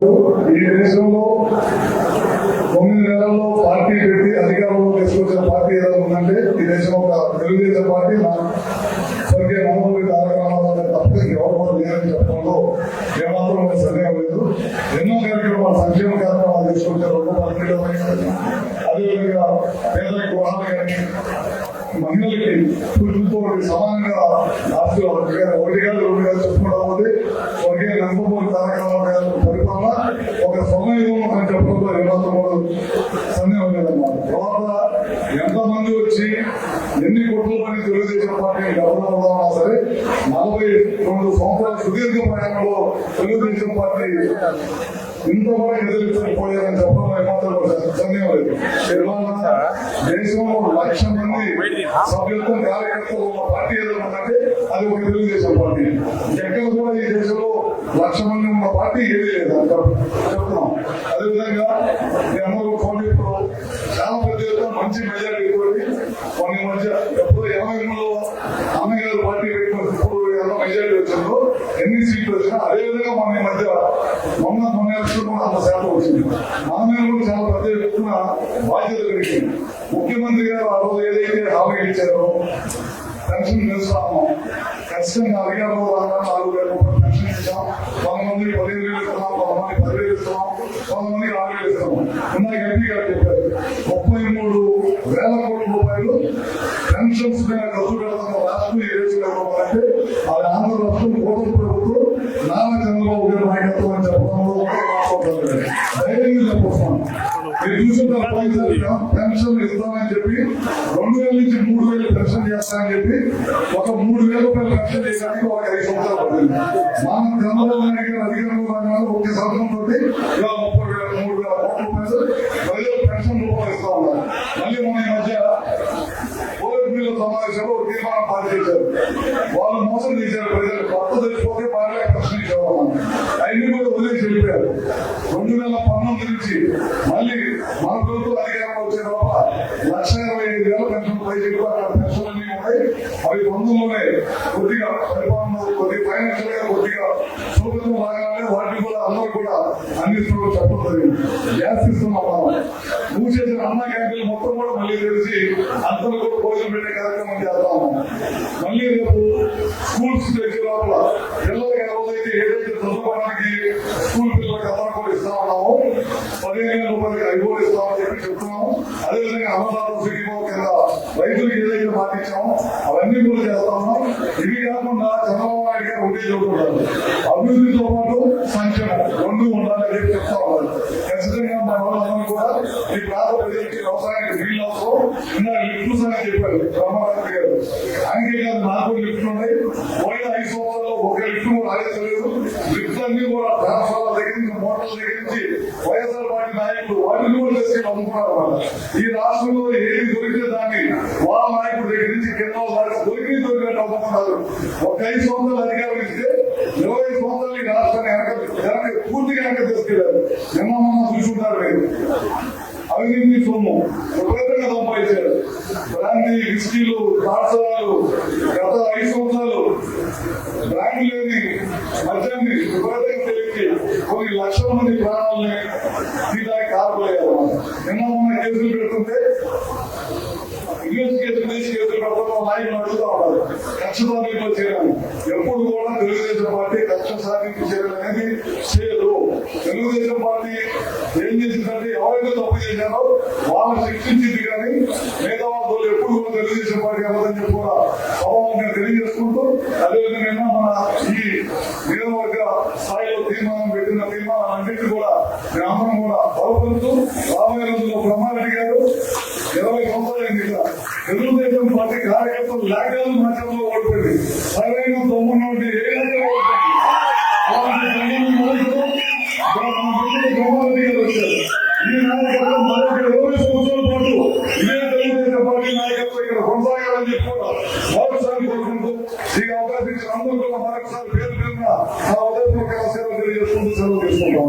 ఈ దేశంలో తొమ్మిది నెలల్లో పార్టీ పెట్టి అధికారంలో తీసుకొచ్చిన పార్టీ ఏదైనా ఉందంటే ఈ దేశం ఒక తెలుగుదేశం పార్టీ నా స్వర్గీయ నమ్మకం తారక రామారావు గారు తప్ప ఎవరు కూడా చెప్పడంలో ఏమాత్రం సందేహం లేదు. ఎన్నో కార్యక్రమాలు సంక్షేమ కార్యక్రమాలు తీసుకొచ్చారు. అదేవిధంగా పేదలకు గృహాలు కానీ మహిళలకి పురుషులతో సమానంగా ఆస్తులు ఒకటి కాదు ఒకటి కాదు రెండు కాదు చెప్పుకోవడం ఉంది స్వర్గీయ నందమూరి తారక ఎంతమంది వచ్చి ఎన్ని కోట్ల మంది తెలుగుదేశం పార్టీ గవర్నర్ ఉన్నా సరే నలభై రెండు సంవత్సరాల సుదీర్ఘ ప్రయాణంలో తెలుగుదేశం పార్టీ ఇంతవరకు ఎదుర్కొనిపోయారని చెప్పడంలో ఏమాత్రం కూడా ఇవాళ దేశంలో లక్ష మంది సభ్యత్వం కార్యకర్తలు ఉన్న పార్టీ ఏదైనా అది ఒక తెలుగుదేశం పార్టీ. ఎక్కడ కూడా ఈ దేశంలో లక్ష మంది ఉన్న పార్టీ ఏది లేదు అని చెప్తున్నాం. అదేవిధంగా మంచి మెజార్ ఇవ్వండి కొన్ని మధ్య ఎప్పుడు ఎనభై మూడులో గారు పార్టీ పెట్టిన ఇప్పుడు ఎంత మెజార్టీ వచ్చిందో ఎన్ని సీట్లు వచ్చినా అదేవిధంగా మన ఈ మధ్య మొన్న మొన్న ఎలక్షన్ కూడా అంత శాతం వచ్చింది. మన మీద కూడా చాలా పెద్ద ఎత్తున బాధ్యత కలిగింది ముఖ్యమంత్రి గారు ఆ రోజు ఏదైతే హామీ ఇచ్చారో పెన్షన్ వేస్తాము ఖచ్చితంగా అధికారంలో రాగా నాలుగు వేల రూపాయలు పెన్షన్ ఇచ్చాం పదిహేను వేలు ఇస్తున్నాం కొంతమంది పదివేలు ఇస్తున్నాం కొంతమంది ఆరు వేలు ఇస్తున్నాం ఇందాక ఎంపీ గారు చెప్పారు ముప్పై మూడు వేల కోట్ల రూపాయలు పెన్షన్స్ మీద ఖర్చు పెడుతున్న రాష్ట్రం ఏ దేశంలో అంటే అది ఆంధ్ర రాష్ట్రం కూటమి ప్రభుత్వం నారా చంద్రబాబు గారు నాయకత్వం అని చెప్పడంలో కూడా మాట్లాడతారు మీరు చూసుకుంటారు పెన్షన్ ఇస్తామని చెప్పి రెండు వేల నుంచి మూడు వేలు పెన్షన్ చేస్తామని చెప్పి ఒక మూడు వేల రూపాయలు పెన్షన్ చేయడానికి ఒక ఐదు సంవత్సరాలు మా మనం చంద్రబాబు నాయుడు గారు అధికారంలో రాగానే ఒకే సంవత్సరం ఇలా ముప్పై వేల మూడు వేల కోట్ల రూపాయలు ప్రజలు పెన్షన్ రూపాయలు ఇస్తా ఉన్నారు మళ్ళీ మన ఈ మధ్య పోలీస్ బిల్లు సమావేశంలో ఒక తీర్మానం పాస్ చేశారు వాళ్ళు మోసం చేశారు ప్రజలు కొత్త తెచ్చిపోతే బాగా ప్రశ్న ఇచ్చేవాళ్ళం అన్ని కూడా వదిలేసి వెళ్ళిపోయారు రెండు వేల పంతొమ్మిది నుంచి అవి పొందులోనే కొద్దిగా పరిపాలన కొద్ది ఫైనాన్షియల్గా కొద్దిగా సూచన భాగాలే వాటిని కూడా అందరూ కూడా అందిస్తున్నారు చెప్పడం గ్యాస్ ఇస్తున్నాం మనం నువ్వు చేసిన అన్న క్యాంటీన్ మొత్తం కూడా మళ్ళీ తెలిసి అందరూ కూడా భోజనం పెట్టే కార్యక్రమం చేస్తాము. మళ్ళీ రేపు స్కూల్స్ అదేవిధంగా అన్నదాత శ్రీమో కింద రైతులకు ఏదైతే మాటించామో అవన్నీ కూడా చేస్తా ఉన్నాం ఇవి కాకుండా చంద్రబాబు నాయుడు గారు ఒకటే చెబుతుంటారు. అభివృద్ధితో పాటు సంక్షేమం రెండు ఉండాలని చెప్పి చెప్తా ఉన్నారు. ఖచ్చితంగా మన వాళ్ళందరూ కూడా ఈ ప్రాంత ప్రజలకి వ్యవసాయానికి వీళ్ళు అవసరం. ఇంకా లిఫ్ట్ సంగతి చెప్పారు బ్రహ్మారెడ్డి గారు. ఆయనకే కాదు నాకు కూడా లిఫ్ట్ ఉన్నాయి. పోయిన ఐదు సంవత్సరాలు ఒక లిఫ్ట్ కూడా ఆగలేదు లిఫ్ట్ అన్ని కూడా ట్రాన్స్ఫార్మర్ దగ్గర నుంచి మోటార్ల దగ్గర నుంచి వైఎస్ఆర్ పార్టీ నాయకులు వాటిని కూడా తీసుకెళ్ళి అమ్ముకున్నారు ఈ రాష్ట్రంలో ఏది దొరికితే దాన్ని వాళ్ళ నాయకుడు దగ్గర నుంచి కింద వారికి దొరికి దొరికినట్టు అమ్ముకున్నారు ఒక ఐదు సంవత్సరాలు అధికారం ఇస్తే ఇరవై సంవత్సరాలు ఈ రాష్ట్రాన్ని వెనక పూర్తిగా వెనక తీసుకెళ్ళారు. నిమ్మ చూసుకుంటారు మీరు. అవినీతి సొమ్ము. విపరీతంగా సంపాదించారు. బ్రాంతి విస్కీలు పాఠశాలలు గత ఐదు సంవత్సరాలు బ్రాండ్ లేని మద్యాన్ని విపరీతంగా కొన్ని లక్షల మంది ప్రాణాలని తీయడానికి కారణమయ్యారు నిన్న మొన్న కేసులు పెడుతుంటే ఇంగ్లీష్ కేసులు చేసి కేసులు పెడతాం నాయకులు అడుగుతా ఉన్నారు. కక్ష సాధింపు చేయాలి. ఎప్పుడు కూడా తెలుగుదేశం పార్టీ కక్ష సాధింపు చేయాలనేది చేయదు. తెలుగుదేశం పార్టీ ఏం చేసిందంటే ఎవరైతే తప్పు చేశారో వాళ్ళు శిక్షించింది కానీ మిగతా వాళ్ళు ఎప్పుడు కూడా తెలుగుదేశం పార్టీ అవ్వదని చెప్పి కూడా స్వభావంగా తెలియజేసుకుంటూ అదేవిధంగా నిన్న మన గ్రామం కూడా బాగుంటూ రాబోయే రోజుల్లో బ్రహ్మారెడ్డి గారు ఇరవై సంవత్సరాలు ఇట్లా తెలుగుదేశం పార్టీ కార్యకర్తలు లేఖలు మాత్రంలో ఓడిపోయింది. సరైన తొమ్మిది నుండి ఏదైతే బ్రహ్మారెడ్డి గారు వచ్చారు. ఈ నాయకత్వం మరొక ఇరవై సంవత్సరాల పాటు ఇదే తెలుగుదేశం పార్టీ నాయకత్వం ఇక్కడ కొనసాగాలని చెప్పి కూడా మరొకసారి కోరుకుంటూ ఈ అవకాశం ఇచ్చిన అందరూ కూడా మరొకసారి పేరు పేరున ఆ ఉదయపూర్వక తెలియజేసుకుంటూ సెలవు తీసుకుంటాం.